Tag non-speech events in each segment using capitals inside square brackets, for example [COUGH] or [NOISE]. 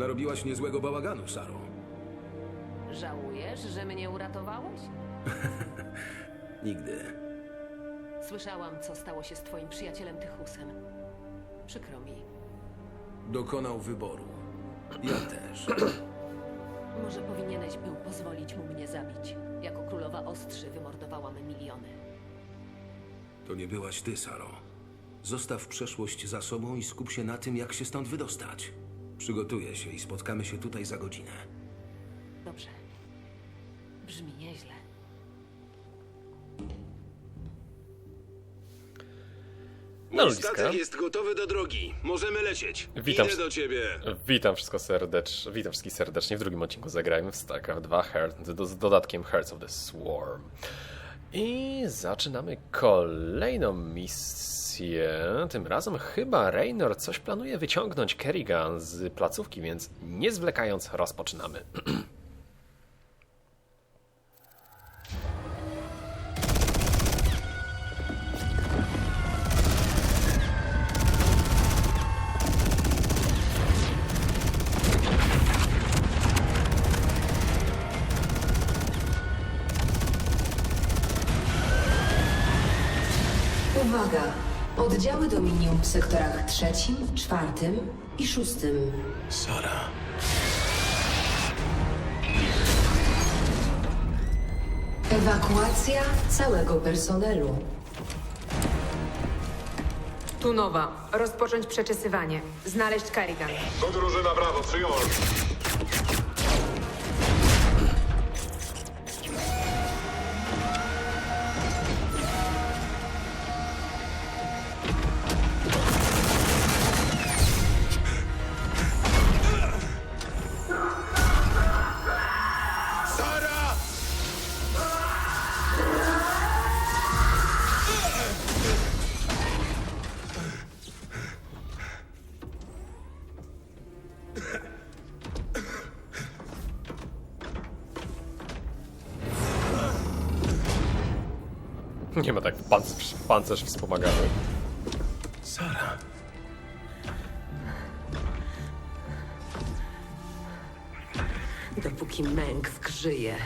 Narobiłaś niezłego bałaganu, Saro. Żałujesz, że mnie uratowałeś? [LAUGHS] Nigdy. Słyszałam, co stało się z twoim przyjacielem Tychusem. Przykro mi. Dokonał wyboru. Ja [CLEARS THROAT] też. Może powinieneś był pozwolić mu mnie zabić. Jako królowa ostrzy wymordowałam miliony. To nie byłaś ty, Saro. Zostaw przeszłość za sobą i skup się na tym, jak się stąd wydostać. Przygotuję się i spotkamy się tutaj za godzinę. Dobrze. Brzmi nieźle. No, Mój ludziska. statek jest gotowy do drogi. Możemy lecieć. Witam. Idę do ciebie. Witam wszystko serdecznie, witam wszystkich serdecznie w drugim odcinku Zagrajmy w StarCraft 2 Heart, z dodatkiem Hearts of the Swarm. I zaczynamy kolejną misję. Tym razem chyba Raynor coś planuje wyciągnąć Kerrigan z placówki, więc nie zwlekając rozpoczynamy. [CLEARS THROAT] Uwaga! Oddziały Dominium w sektorach trzecim, czwartym i szóstym. Sara. Ewakuacja całego personelu. Tu nowa. Rozpocząć przeczesywanie. Znaleźć Karigan. To drużyna Brawo, przyjąłem. Pancerz, pancerz wspomagany. Sara. Dopóki Mengsk żyje,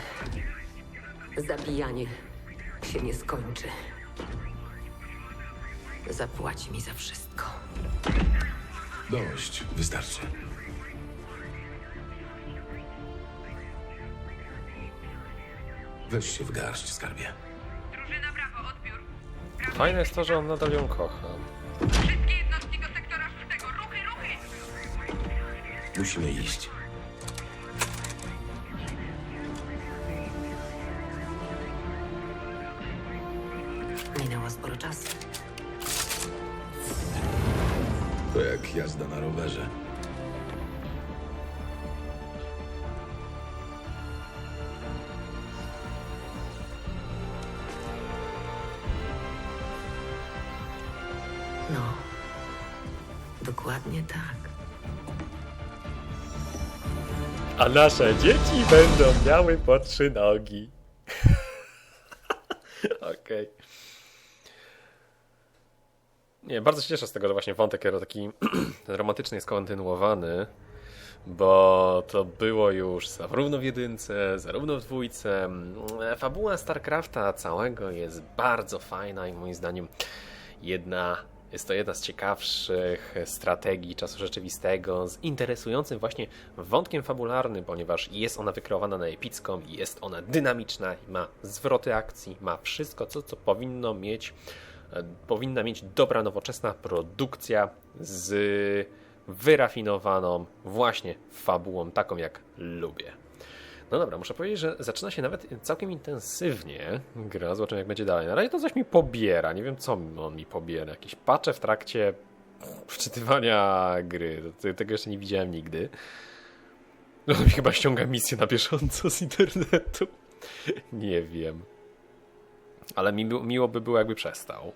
zabijanie się nie skończy. Zapłaci mi za wszystko. Dość. Wystarczy. Weź się w garść, skarbie. Fajne jest to, że on nadal ją kocha. Wszystkie jednostki do sektora szóstego. Ruchy, ruchy! Musimy iść. Minęło sporo czasu. To jak jazda na rowerze. No, dokładnie tak. A nasze dzieci będą miały po trzy nogi. [LAUGHS] Okej. Nie, bardzo się cieszę z tego, że właśnie wątek taki [CLEARS THROAT] romantyczny jest kontynuowany, bo to było już zarówno w jedynce, zarówno w dwójce. Fabuła StarCrafta całego jest bardzo fajna i moim zdaniem jedna, jest to jedna z ciekawszych strategii czasu rzeczywistego, z interesującym właśnie wątkiem fabularnym, ponieważ jest ona wykreowana na epicką, jest ona dynamiczna, ma zwroty akcji, ma wszystko, co, co powinno mieć, e, powinna mieć dobra, nowoczesna produkcja z wyrafinowaną właśnie fabułą, taką jak lubię. No dobra, muszę powiedzieć, że zaczyna się nawet całkiem intensywnie gra. Zobaczymy, jak będzie dalej. Na razie to coś mi pobiera. Nie wiem, co on mi pobiera. Jakieś pacze w trakcie wczytywania gry. Tego jeszcze nie widziałem nigdy. No, mi chyba ściąga misję na bieżąco z internetu. [LAUGHS] Nie wiem. Ale mi, miło by było, jakby przestał.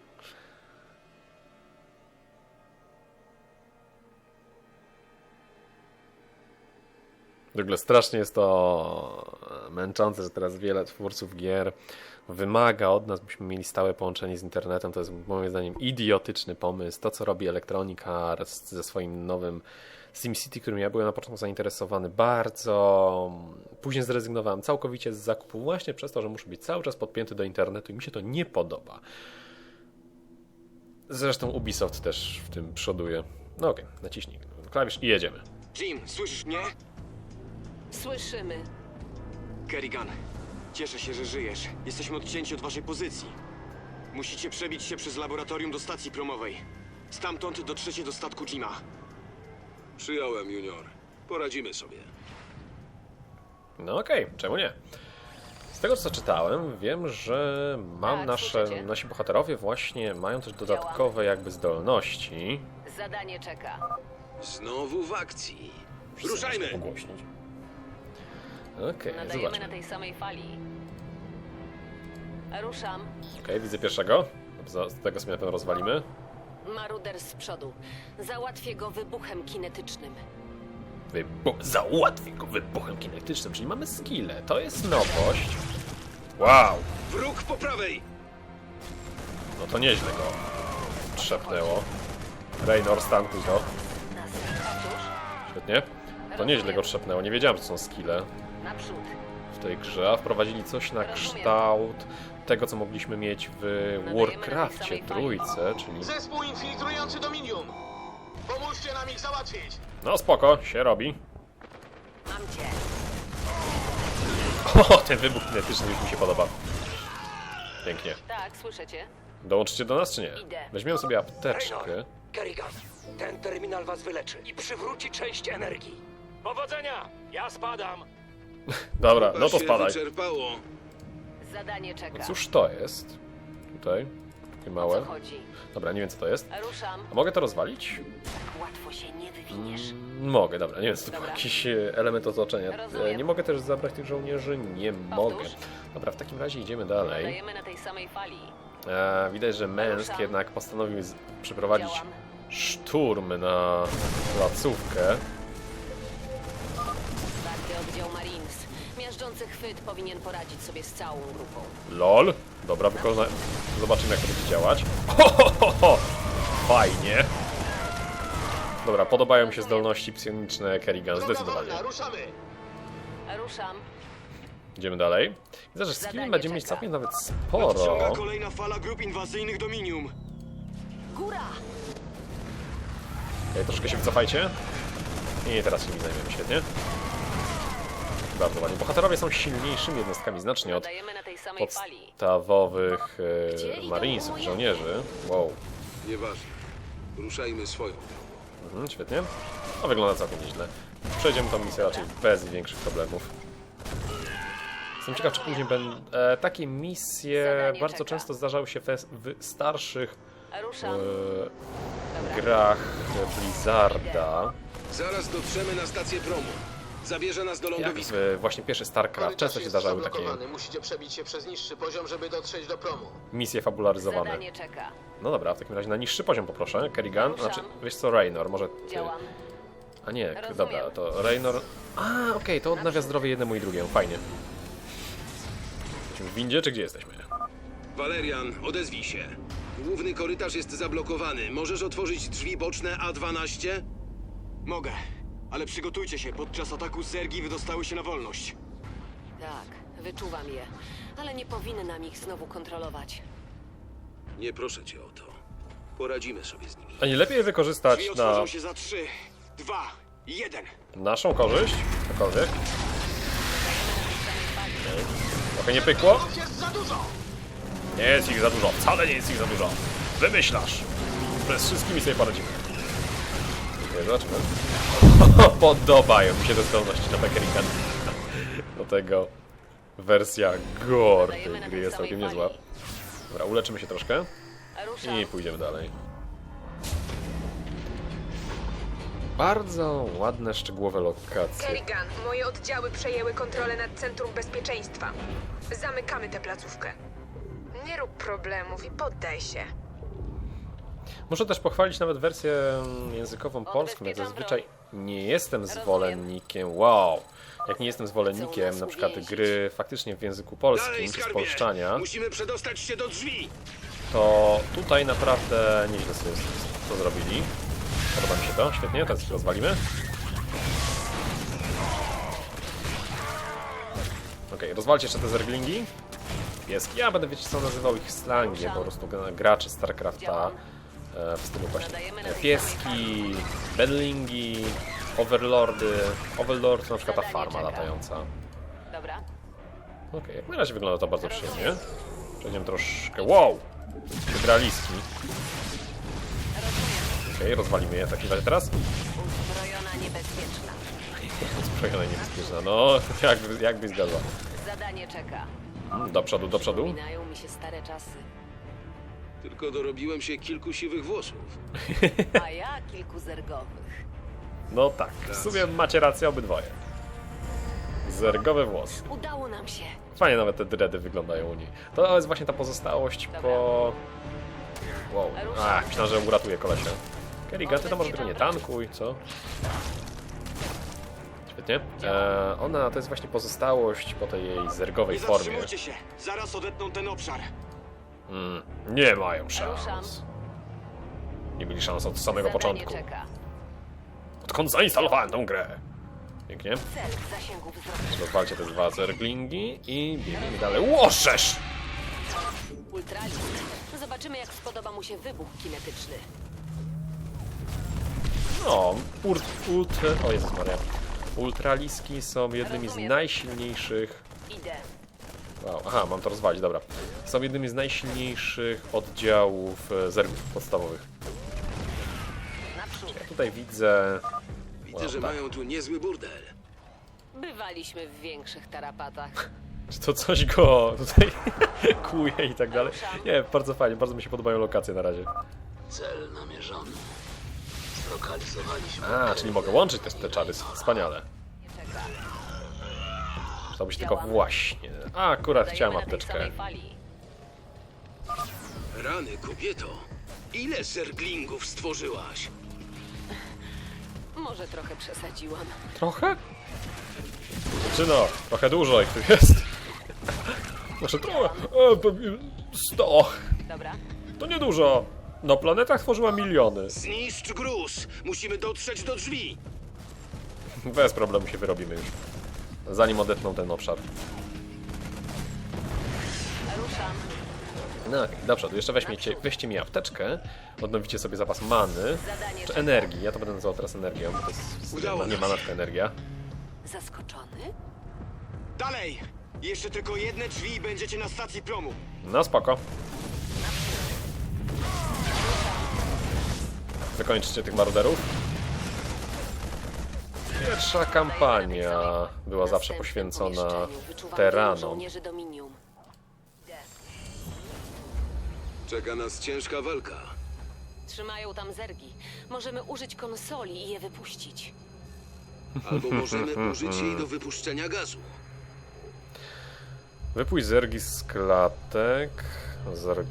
W ogóle strasznie jest to męczące, że teraz wiele twórców gier wymaga od nas, byśmy mieli stałe połączenie z internetem. To jest moim zdaniem idiotyczny pomysł. To, co robi Electronic Arts ze swoim nowym SimCity, którym ja byłem na początku zainteresowany bardzo. Później zrezygnowałem całkowicie z zakupu właśnie przez to, że muszę być cały czas podpięty do internetu i mi się to nie podoba. Zresztą Ubisoft też w tym przoduje. No okej, naciśnij klawisz i jedziemy. Jim, słyszysz mnie? Słyszymy. Kerrigan, cieszę się, że żyjesz. Jesteśmy odcięci od waszej pozycji. Musicie przebić się przez laboratorium do stacji promowej. Stamtąd dotrzecie do statku Jima. Przyjąłem, Junior. Poradzimy sobie. No okej, czemu nie? Z tego co czytałem, wiem, że mam Tak, nasze, słyszycie? nasi bohaterowie właśnie mają też dodatkowe jakby zdolności. Zadanie czeka. Znowu w akcji. Ruszajmy! Ugłośnić. Okej, Nadajemy zobaczmy. na tej samej fali. Ruszam. Okej, widzę pierwszego. Z z tego sobie na pewno rozwalimy. Maruder z przodu. Załatwię go wybuchem kinetycznym. Wybu załatwi go wybuchem kinetycznym, czyli mamy skille. To jest nowość. Wow! Wróg po prawej! No to nieźle go trzepnęło. Raynor, stankuj. Nas. Otóż, Świetnie. To nieźle go trzepnęło. Nie wiedziałem, że są skille. W tej grze, a wprowadzili coś na kształt tego, co mogliśmy mieć w fali. trójce, czyli... Zespół infiltrujący Dominium! Pomóżcie nam ich załatwić! No spoko, się robi. Mam cię. [LAUGHS] O, ten wybuch kinetyczny już mi się podoba. Pięknie. Tak, słyszę cię. Dołączycie do nas, czy nie? Weźmiemy sobie apteczkę. Kerrigan, ten terminal was wyleczy i przywróci część energii. Powodzenia! Ja spadam! [LAUGHS] Dobra, no to spadaj. wyczerpało. Zadanie czeka. Cóż to jest? Tutaj. Takie małe. chodzi? Dobra, nie wiem co to jest. Ruszam. A mogę to rozwalić? Tak łatwo się nie wywiniesz. Mm, Mogę, dobra, nie wiem, czy to był Dobra. jakiś e, element otoczenia. Rozumiem. E, Nie mogę też zabrać tych żołnierzy? Nie mogę. Dobra, w takim razie idziemy dalej. Nadajemy na tej samej fali. E, widać, że Męsk Ruszam. jednak postanowił z- przeprowadzić Działam. szturm na placówkę. Chwyt powinien poradzić sobie z całą grupą. LOL. Dobra, wykonaj. Zobaczymy, jak to będzie działać. Ho, ho, ho, ho. Fajnie. Dobra, podobają mi się zdolności psioniczne Kerrigan, zdecydowanie. ruszamy! Ruszam. Idziemy dalej. Widzę, że skill Zadanie będziemy mieć czeka. całkiem nawet Nadciąga sporo. kolejna fala grup inwazyjnych Dominium. Góra! Okej, troszkę się wycofajcie. I teraz się nimi zajmiemy, świetnie. Bardzo ładnie. Bohaterowie są silniejszymi jednostkami znacznie od Nadajemy na tej samej fali. podstawowych e, marinesów, żołnierzy. Wow, Nieważne. Ruszajmy swoją. mhm, świetnie. No wygląda całkiem nieźle. Przejdziemy tą misję raczej bez większych problemów. Jestem ciekaw, czy później będą... E, takie misje Zadanie bardzo czeka. często zdarzały się w starszych e, grach Blizzarda. Zaraz dotrzemy na stację promu. Zabierze nas do Jak lądowiska. w właśnie pierwszy StarCraft często się zdarzały takie Musicie przebić się przez niższy poziom, żeby dotrzeć do promu. misje fabularyzowane. Zadanie czeka. No dobra, w takim razie na niższy poziom poproszę. Kerrigan, Ruszam. znaczy, wiesz co, Raynor, może ty. Działam. A nie, Rozumiem. dobra, to Raynor... A, okej, to odnawia zdrowie jednemu i drugiemu, fajnie. Jesteśmy w windzie, czy gdzie jesteśmy? Valerian, odezwij się. Główny korytarz jest zablokowany. Możesz otworzyć drzwi boczne A12? Mogę, ale przygotujcie się. Podczas ataku Sergi wydostały się na wolność. Tak, wyczuwam je. Ale nie powinnam ich znowu kontrolować. Nie proszę cię o to. Poradzimy sobie z nimi. A nie lepiej wykorzystać Drzwi na się za trzy, dwa, jeden. naszą korzyść? Cokolwiek? Okej. Trochę nie pykło? Jest za dużo! Nie jest ich za dużo, wcale nie jest ich za dużo. Wymyślasz. Że z wszystkimi sobie poradzimy. Nie, zobaczymy. [LAUGHS] Podobają mi się te zdolności na Pekerikan. Do tego wersja gore tej gry jest całkiem niezła. Dobra, uleczymy się troszkę i pójdziemy dalej. Bardzo ładne, szczegółowe lokacje. Kerrigan, moje oddziały przejęły kontrolę nad Centrum Bezpieczeństwa. Zamykamy tę placówkę. Nie rób problemów i poddaj się. Muszę też pochwalić nawet wersję mm, językową polską, jak Odbezpieczam zazwyczaj nie jestem zwolennikiem, wow, jak nie jestem zwolennikiem na przykład gry faktycznie w języku polskim czy spolszczania, Musimy przedostać się do drzwi. to tutaj naprawdę nieźle sobie to zrobili. podoba mi się to, świetnie, teraz rozwalimy. Okej, rozwalcie jeszcze te zerglingi. Pieski, ja będę, wiecie co, nazywał ich slangiem, po prostu gra- graczy StarCrafta w stylu właśnie e, pieski, bedlingi, overlordy, overlord to na przykład ta farma latająca. Dobra. Okej, jak na razie wygląda to bardzo przyjemnie. Przejdziemy troszkę, wow, hydraliski. Okej, rozwalimy je w takim razie teraz. Uzbrojona niebezpieczna. [LAUGHS] Zbrojona niebezpieczna, no, [LAUGHS] jakby, jakby zgadła. Zadanie czeka. Do przodu, do przodu. Przypominają mi się stare czasy. Tylko dorobiłem się kilku siwych włosów. A ja kilku zergowych. No tak, w sumie macie rację obydwoje. Zergowe włosy. Udało nam się. Fajnie nawet te dready wyglądają u niej. To jest właśnie ta pozostałość po... Wow, a, myślałem, że uratuje kolesia. Kerrigan, ty to może tylko nie tankuj, co? Świetnie. E, ona to jest właśnie pozostałość po tej jej zergowej Nie formie. zatrzymujcie się! Zaraz odetną ten obszar. Mm, nie mają Ruszam. szans. Nie mieli szans od samego Zadanie początku. czeka. Odkąd zainstalowałem tą grę. Pięknie. Rozwalcie te dwa zerglingi i biegniemy dalej. Łoszesz! Ultralisk. Zobaczymy, jak spodoba mu się wybuch kinetyczny. No, ult, ultra... O Jezus Maria. Ultraliski są jednymi z Rozumiem. najsilniejszych... Idę. Wow, aha, mam to rozwalić, dobra. Są jednymi z najsilniejszych oddziałów e, zergów podstawowych. Ja tutaj widzę... Widzę, Wow, że tak. mają tu niezły burdel. Bywaliśmy w większych tarapatach. Czy [LAUGHS] to coś go tutaj [LAUGHS] kłuje i tak dalej? Nie, bardzo fajnie, bardzo mi się podobają lokacje na razie. Cel namierzony. Zlokalizowaliśmy. A, czyli mogę łączyć te, te czary, wspaniale. To być tylko właśnie. A, akurat chciałem apteczkę. Rany, kobieto. Ile zerglingów stworzyłaś? Może trochę przesadziłam. Trochę? Czy no, trochę dużo ich tu jest. Znaczy trochę. E, pewnie 100. Dobra. To niedużo. Na planetach tworzyła miliony. Zniszcz gruz! Musimy dotrzeć do drzwi! Bez problemu się wyrobimy już. Zanim odetną ten obszar. Ruszam. No, okej, do przodu. Jeszcze weźmiecie, weźcie mi apteczkę. Odnowicie sobie zapas many. Zadanie Czy energii. Ja to będę nazywał teraz energią, bo to jest Udało nie mana, tylko energia. Zaskoczony? Dalej! Jeszcze tylko jedne drzwi i będziecie na stacji promu. No spoko. Wykończycie tych maruderów. Pierwsza kampania była zawsze poświęcona teranom. Czeka nas ciężka walka. Trzymają tam zergi. Możemy użyć konsoli i je wypuścić. Albo możemy użyć jej do wypuszczenia gazu. Wypuść zergi z klatek. Zerg...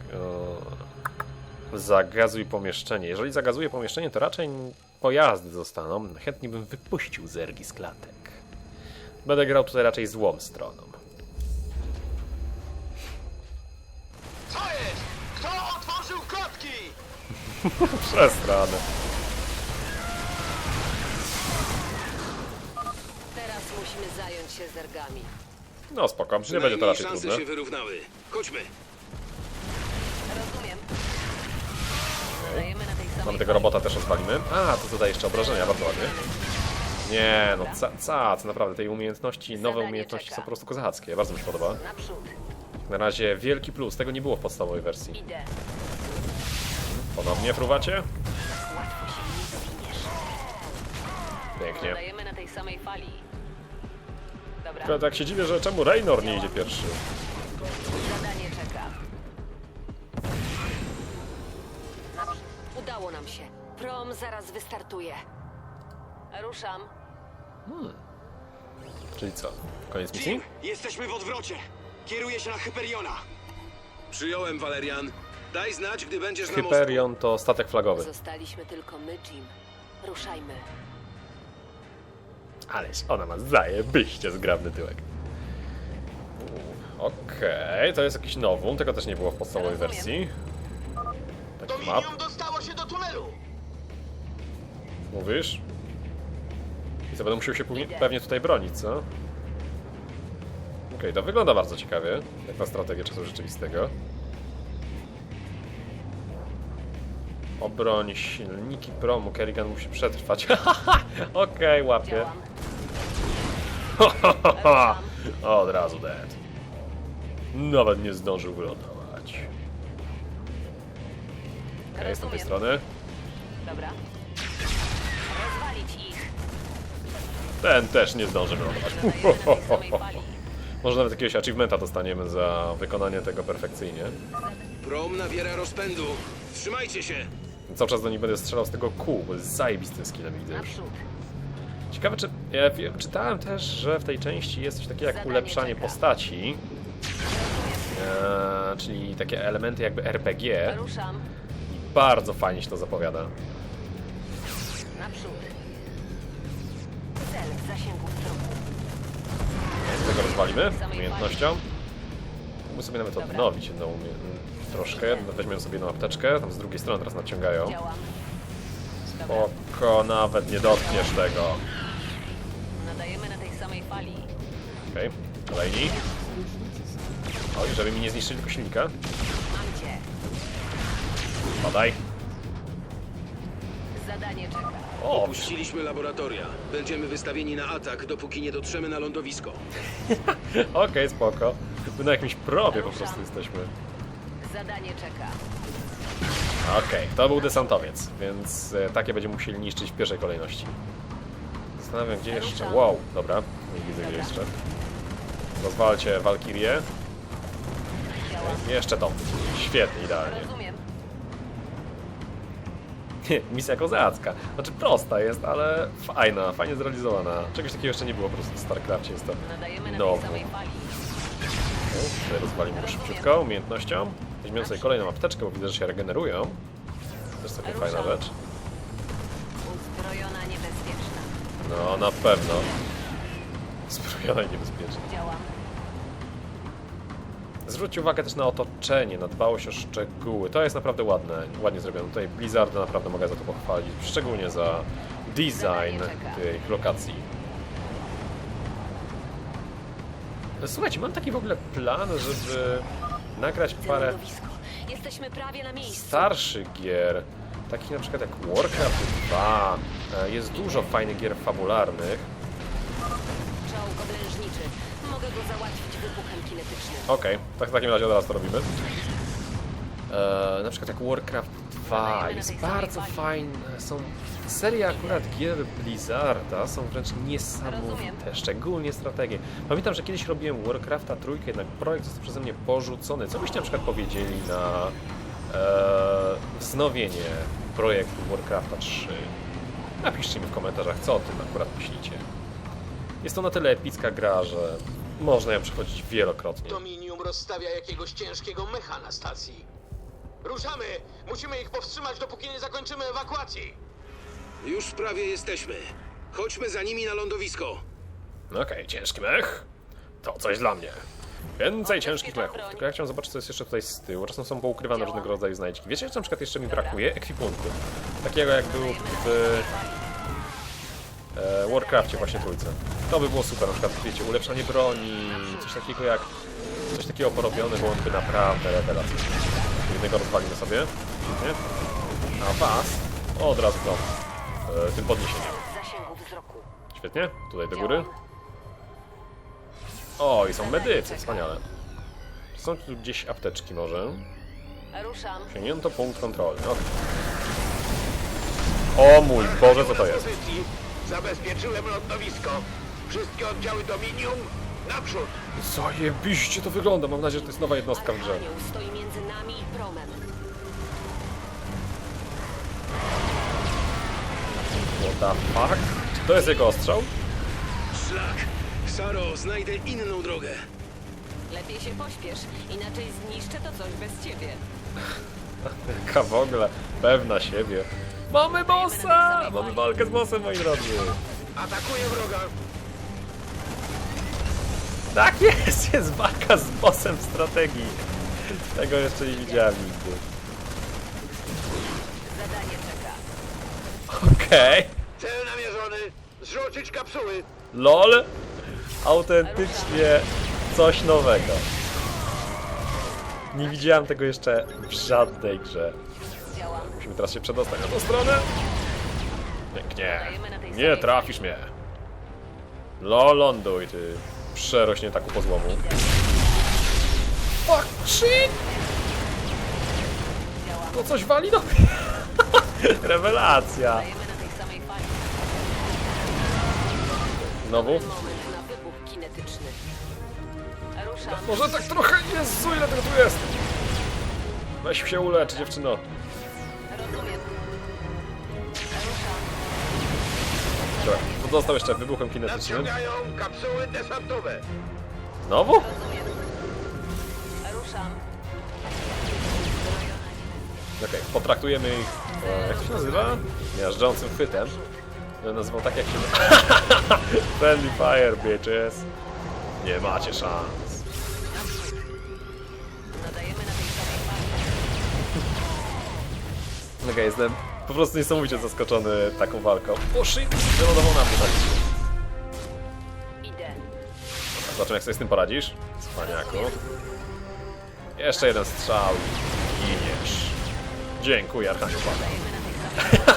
Zagazuj pomieszczenie. Jeżeli zagazuję pomieszczenie, to raczej pojazdy zostaną. Chętnie bym wypuścił zergi z klatek. Będę grał tutaj raczej złą stroną. Co jest? Kto otworzył klatki? [LAUGHS] Przestrany. Teraz musimy zająć się zergami. No spoko, nie będzie to raczej szanse trudne. się wyrównały. Chodźmy. Mamy tego robota też rozwalimy. A, to zadaje jeszcze obrażenia, bardzo ładnie. Nie, no ca, cac, naprawdę, tej umiejętności, nowe umiejętności są po prostu kozackie, bardzo mi się podoba. Na razie wielki plus, tego nie było w podstawowej wersji. Ponownie fruwacie? Pięknie. Dajemy na tej samej fali. Dobra. Tylko tak się dziwię, że czemu Raynor nie idzie pierwszy. Udało nam się. Prom zaraz wystartuje. Ruszam. Czyli co? Koniec misji? Jim, jesteśmy w odwrocie. Kieruję się na Hyperiona. Przyjąłem, Valerian. Daj znać, gdy będziesz na mostku. Hyperion to statek flagowy. Zostaliśmy tylko my, Jim. Ruszajmy. Ależ ona ma zajebiście zgrabny tyłek. Okej, to jest jakiś nowum, tego też nie było w podstawowej Rozumiem. wersji. Taki map. Mówisz? I co, będę musiał się pewnie tutaj bronić, co? Okej, to wygląda bardzo ciekawie, jak na strategię czasu rzeczywistego. Obroń silniki promu, Kerrigan musi przetrwać. [LAUGHS] Okej, łapię. Działam. [LAUGHS] Od razu dead. Nawet nie zdążył wylądować. Okej, z tamtej Rozumiem. strony. Dobra. Ten też nie zdąży wylądować. [LAUGHS] Może nawet jakiegoś achievementa dostaniemy za wykonanie tego perfekcyjnie. Prom nabiera rozpędu. Trzymajcie się! Cały czas do nich będę strzelał z tego kół, bo jest zajebistym skillem widzę już. Ciekawe, czy... Ja wiem- czytałem też, że w tej części jest coś takiego jak Zadanie ulepszanie czeka. postaci. Eee, czyli takie elementy jakby RPG. Ruszam. Bardzo fajnie się to zapowiada. W zasięgu wzroku. Z tego rozwalimy umiejętnością. Mógłbym sobie nawet odnowić jedną umie... troszkę. Weźmiemy sobie jedną apteczkę, tam z drugiej strony teraz nadciągają. Działam. Dobra. Oko, nawet nie dotkniesz tego. Nadajemy na tej samej fali. Okej, kolejni. Oj, żeby mi nie zniszczyli tylko silnika. Mam cię. Badaj. O, Opuściliśmy laboratoria. Będziemy wystawieni na atak, dopóki nie dotrzemy na lądowisko. [LAUGHS] okej, spoko. My na jakimś probie po prostu jesteśmy. Zadanie czeka. Okej, to był desantowiec, więc e, takie będziemy musieli niszczyć w pierwszej kolejności. Zastanawiam, gdzie jeszcze. Wow, dobra, nie widzę gdzie jeszcze. Rozwalcie Walkirię. Jeszcze to. Świetnie, idealnie. Rozumiem. [LAUGHS] Misja kozacka. Znaczy prosta jest, ale fajna, fajnie zrealizowana. Czegoś takiego jeszcze nie było po prostu w StarCraftie, jest to nowo. Tutaj rozwalimy go szybciutko, umiejętnością. Weźmiemy sobie kolejną apteczkę, bo widzę, że się regenerują. To jest taka fajna rzecz. Uzbrojona niebezpieczna. No, na pewno. Zbrojona i niebezpieczna. Zwróćcie uwagę też na otoczenie, na dbałość o szczegóły. To jest naprawdę ładne, ładnie zrobione. Tutaj Blizzarda naprawdę mogę za to pochwalić. Szczególnie za design tych lokacji. Słuchajcie, mam taki w ogóle plan, żeby nagrać parę starszych gier, takich na przykład jak Warcraft 2. E, Jest dużo fajnych gier fabularnych. Mogę go załatwić wybuchem kinetycznym. Okej, tak w takim razie od razu to robimy. E, na przykład jak Warcraft 2 jest bardzo fajne. Są serie akurat gier Blizzarda są wręcz niesamowite, szczególnie strategie. Pamiętam, że kiedyś robiłem Warcrafta trójkę, jednak projekt został przeze mnie porzucony. Co byście na przykład powiedzieli na e, wznowienie projektu Warcrafta 3? Napiszcie mi w komentarzach, co o tym akurat myślicie. Jest to na tyle epicka gra, że można ją przechodzić wielokrotnie. Dominium rozstawia jakiegoś ciężkiego mecha na stacji. Ruszamy! Musimy ich powstrzymać, dopóki nie zakończymy ewakuacji! Już prawie jesteśmy. Chodźmy za nimi na lądowisko. Okej, ciężki mech. To coś dla mnie. Więcej ciężkich mechów. Tylko ja chciałem zobaczyć, co jest jeszcze tutaj z tyłu. Czasem są poukrywane różnego rodzaju znajdźki. Wiecie, co na przykład jeszcze mi brakuje? Ekwipunku. Takiego jak był w e, Warcrafcie właśnie trójce. To by było super, na przykład, wiecie, ulepszanie broni, coś takiego jak coś takiego porobione byłoby naprawdę rewelacyjne. Jednego rozwalimy sobie, nie? A was od razu to e, tym podniesieniem. Świetnie, tutaj do góry. O, i są medycy, wspaniale. Są tu gdzieś apteczki może? Ruszam. Sięgnięto punkt kontroli, okej. O mój Boże, co to jest? Zabezpieczyłem lądowisko. Wszystkie oddziały Dominium naprzód! Zajebiście to wygląda, mam nadzieję, że to jest nowa jednostka w grze. Archanioł stoi między nami i promem. What the fuck? Czy to jest jego ostrzał? Szlak! Saro, znajdę inną drogę. Lepiej się pośpiesz, inaczej zniszczę to coś bez ciebie. [LAUGHS] Jaka w ogóle pewna siebie. Mamy bossa! Mamy walkę z bossem, moi drodzy. Atakuję wroga! Tak jest, jest walka z bossem w strategii. Tego jeszcze nie widziałem nigdy. Zadanie czeka. Okej. Cel namierzony. Zrzucić kapsuły. LOL! Autentycznie coś nowego. Nie widziałem tego jeszcze w żadnej grze. Działa. Musimy teraz się przedostać na tą stronę. Pięknie. Nie trafisz mnie. LOL, ląduj, ty przerośnie taku po złomu. Fuck, shit! To coś wali do mnie. [LAUGHS] Rewelacja. Znowu? Może tak trochę... Jezu, ile tego tu jest? Weź się ulecz, dziewczyno. Dobra, to dostał jeszcze wybuchem kinetycznym. Nadciągają kapsuły desantowe. Znowu? Rozumiem. Ruszam. Okej, potraktujemy ich, e, jak to się nazywa? Miażdżącym chwytem. Ja nazywał tak jak się... [LAUGHS] Friendly fire, bitches. Nie macie szans. Nadajemy na tej samej fali. Okej, jestem po prostu niesamowicie zaskoczony taką walką. O shit, wylądował na mnie tak. Idę. Zobaczymy jak sobie z tym poradzisz. Cwaniaku. Jeszcze jeden strzał i giniesz. Dziękuję, Archaniu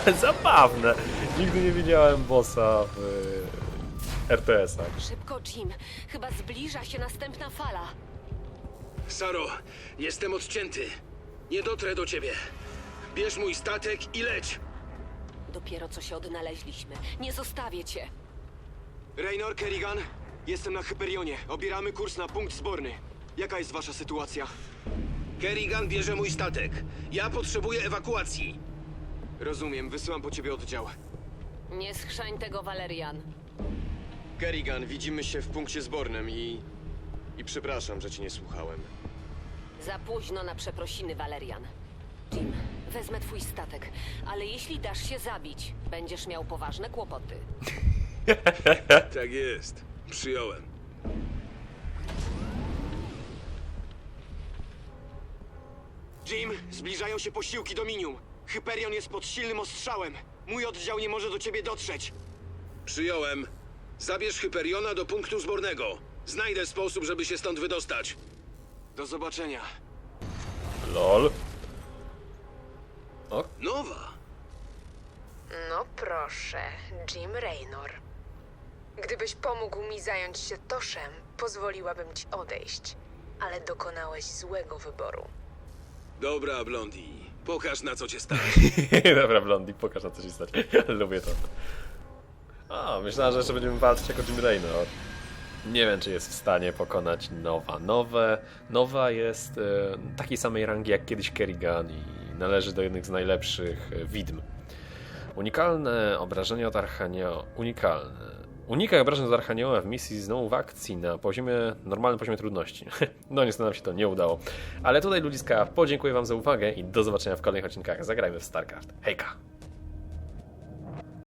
[LAUGHS] Zabawne. Nigdy nie widziałem bossa w e, RTS-ach. Szybko, Jim. Chyba zbliża się następna fala. Saro, jestem odcięty. Nie dotrę do ciebie. Bierz mój statek i leć. Dopiero co się odnaleźliśmy. Nie zostawię cię. Raynor, Kerrigan, jestem na Hyperionie. Obieramy kurs na punkt zborny. Jaka jest wasza sytuacja? Kerrigan bierze mój statek. Ja potrzebuję ewakuacji. Rozumiem, wysyłam po ciebie oddział. Nie schrzań tego, Valerian. Kerrigan, widzimy się w punkcie zbornym i... I przepraszam, że cię nie słuchałem. Za późno na przeprosiny, Valerian. Jim, wezmę twój statek, ale jeśli dasz się zabić, będziesz miał poważne kłopoty. [LAUGHS] Tak jest. Przyjąłem. Jim, zbliżają się posiłki Dominium. Hyperion jest pod silnym ostrzałem. Mój oddział nie może do ciebie dotrzeć. Przyjąłem. Zabierz Hyperiona do punktu zbornego. Znajdę sposób, żeby się stąd wydostać. Do zobaczenia. LOL. Nowa. No proszę, Jim Raynor. Gdybyś pomógł mi zająć się Toszem, pozwoliłabym ci odejść. Ale dokonałeś złego wyboru. Dobra, Blondi. Pokaż na co cię stać. [LAUGHS] Dobra, Blondi, pokaż na co się stać. [LAUGHS] Lubię to. A, myślałem, że jeszcze będziemy walczyć jako Jim Raynor. Nie wiem, czy jest w stanie pokonać Nowa. Nowe, Nowa jest e, takiej samej rangi jak kiedyś Kerrigan i należy do jednych z najlepszych e, widm. Unikalne obrażenia od Archanioła. Unikalne. Unikaj obrażeń od Archanioła w misji znowu w akcji na poziomie, normalnym poziomie trudności. [LAUGHS] No niestety nam się to nie udało. Ale tutaj ludziska, podziękuję wam za uwagę i do zobaczenia w kolejnych odcinkach. Zagrajmy w StarCraft. Hejka!